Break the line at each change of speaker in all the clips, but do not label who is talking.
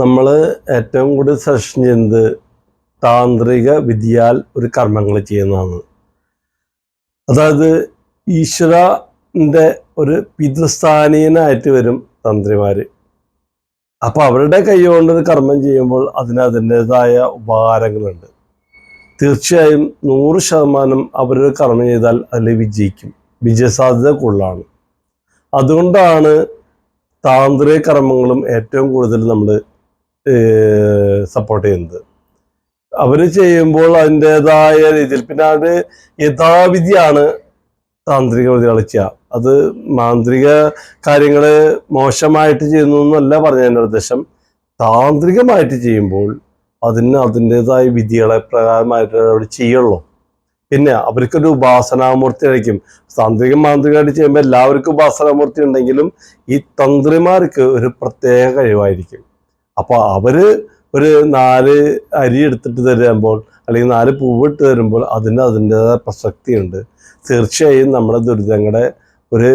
നമ്മൾ ഏറ്റവും കൂടുതൽ സെഷൻ ചെയ്യുന്നത് താന്ത്രിക വിദ്യയാൽ ഒരു കർമ്മങ്ങൾ ചെയ്യുന്നതാണ്. അതായത് ഈശ്വരന്റെ ഒരു പിതൃസ്ഥാനീയനായിട്ട് വരും തന്ത്രിമാർ അപ്പോൾ അവരുടെ കൈ കൊണ്ട് ഒരു കർമ്മം ചെയ്യുമ്പോൾ അതിന് അതിന്റെതായ ഉപകാരങ്ങളുണ്ട്. തീർച്ചയായും നൂറ് ശതമാനം അവരൊരു കർമ്മം ചെയ്താൽ അതിൽ വിജയിക്കും. വിജയസാധ്യത കൂടുതലാണ്. അതുകൊണ്ടാണ് താന്ത്രിക കർമ്മങ്ങളും ഏറ്റവും കൂടുതൽ നമ്മൾ സപ്പോർട്ട് ചെയ്യുന്നത്. അവർ ചെയ്യുമ്പോൾ അതിന്റെതായ രീതിയിൽ പിന്നെ അത് യഥാവിധിയാണ് താന്ത്രിക വിദ്യകൾ അത് മാന്ത്രിക കാര്യങ്ങൾ മോശമായിട്ട് ചെയ്യുന്നു എന്നല്ല പറഞ്ഞതിന്റെ ഉദ്ദേശം താന്ത്രികമായിട്ട് ചെയ്യുമ്പോൾ അതിന് അതിന്റെതായ വിധികളെ പ്രകാരമായിട്ട് അവർ ചെയ്യുള്ളൂ. പിന്നെ അവർക്കൊരു ഉപാസനാമൂർത്തി ആയിരിക്കും. താന്ത്രികം മാന്ത്രികമായിട്ട് ചെയ്യുമ്പോൾ എല്ലാവർക്കും ഉപാസനാമൂർത്തി ഉണ്ടെങ്കിലും ഈ തന്ത്രിമാർക്ക് ഒരു പ്രത്യേക കഴിവായിരിക്കും. അപ്പോൾ അവർ ഒരു നാല് അരി എടുത്തിട്ട് തരുമ്പോൾ അല്ലെങ്കിൽ നാല് പൂവിട്ട് തരുമ്പോൾ അതിന് അതിന്റെതായ പ്രസക്തിയുണ്ട്. തീർച്ചയായും നമ്മുടെ ദുരിതങ്ങളെ ഒരു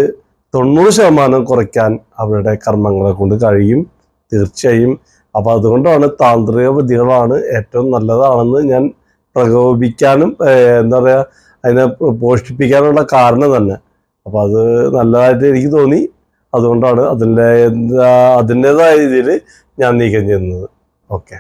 തൊണ്ണൂറ് ശതമാനം കുറയ്ക്കാൻ അവരുടെ കർമ്മങ്ങളെ കൊണ്ട് കഴിയും തീർച്ചയായും. അപ്പോൾ അതുകൊണ്ടാണ് താന്ത്രിക വിദ്യകളാണ് ഏറ്റവും നല്ലതാണെന്ന് ഞാൻ പ്രകോപിക്കാനും എന്താ പറയുക അതിനെ പോഷിപ്പിക്കാനുള്ള കാരണം തന്നെ. അപ്പോൾ അത് നല്ലതായിട്ട് എനിക്ക് തോന്നി. അതുകൊണ്ടാണ് അതിന്റെ അതിന്റെതായ രീതിയിൽ ഞാൻ നീക്കം ചെയ്യുന്നത്. ഓക്കെ.